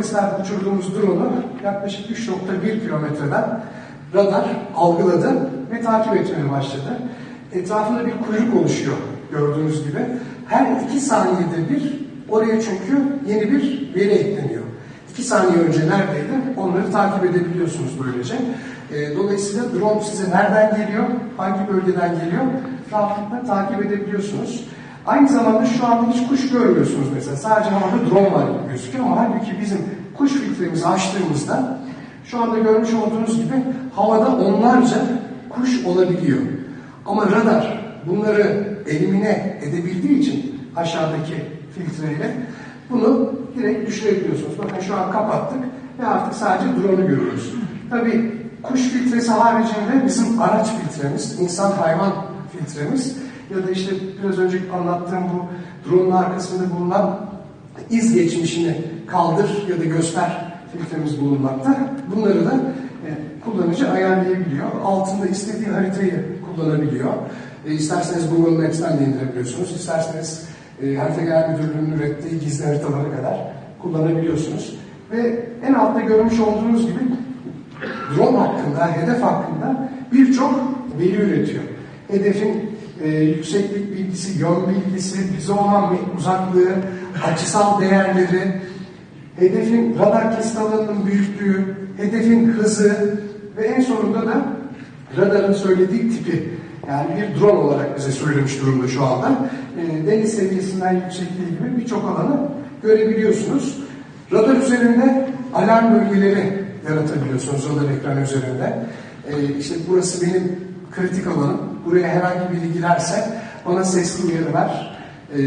Kafeslerde uçurduğumuz drone'u yaklaşık 3.1 kilometreden radar algıladı ve takip etmeye başladı. Etrafında bir kuyruk oluşuyor gördüğünüz gibi. Her iki saniyede bir oraya çünkü yeni bir veri ekleniyor. İki saniye önce neredeydi onları takip edebiliyorsunuz böylece. E, dolayısıyla drone size nereden geliyor, hangi bölgeden geliyor rahatlıkla takip edebiliyorsunuz. Aynı zamanda şu anda hiç kuş görmüyorsunuz mesela. Sadece havada drone var gibi gözüküyor ama halbuki bizim kuş filtremizi açtığımızda şu anda görmüş olduğunuz gibi havada onlarca kuş olabiliyor. Ama radar bunları elimine edebildiği için aşağıdaki filtreyle bunu direkt düşürebiliyorsunuz. Bakın şu an kapattık ve artık sadece drone'u görüyoruz. Tabii kuş filtresi haricinde bizim araç filtremiz, insan hayvan filtremiz ya da işte biraz önce anlattığım bu drone'un arkasında bulunan iz geçmişini kaldır ya da göster filtremiz bulunmakta. Bunları da e, kullanıcı ayarlayabiliyor. Altında istediği haritayı kullanabiliyor. E, isterseniz Google Maps'ten de indirebiliyorsunuz. İsterseniz e, Harita Genel Müdürlüğü'nün ürettiği gizli haritalara kadar kullanabiliyorsunuz. Ve en altta görmüş olduğunuz gibi drone hakkında, hedef hakkında birçok veri üretiyor. Hedefin e, yükseklik bilgisi, yön bilgisi, bize olan uzaklığı, açısal değerleri, hedefin radar kesit büyüklüğü, hedefin hızı ve en sonunda da radarın söylediği tipi. Yani bir drone olarak bize söylemiş durumda şu anda. E, deniz seviyesinden yüksekliği gibi birçok alanı görebiliyorsunuz. Radar üzerinde alarm bölgeleri yaratabiliyorsunuz radar ekranı üzerinde. E, işte burası benim kritik alanım. Buraya herhangi biri girerse bana sesli uyarı ver, e,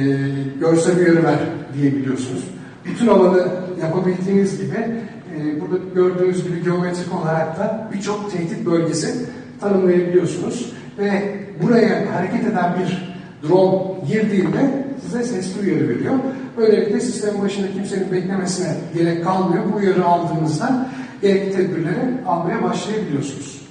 görsel uyarı ver diyebiliyorsunuz. Bütün alanı yapabildiğiniz gibi e, burada gördüğünüz gibi geometrik olarak da birçok tehdit bölgesi tanımlayabiliyorsunuz. Ve buraya hareket eden bir drone girdiğinde size sesli uyarı veriyor. Böylelikle sistemin başında kimsenin beklemesine gerek kalmıyor. Bu uyarı aldığınızda gerekli tedbirleri almaya başlayabiliyorsunuz.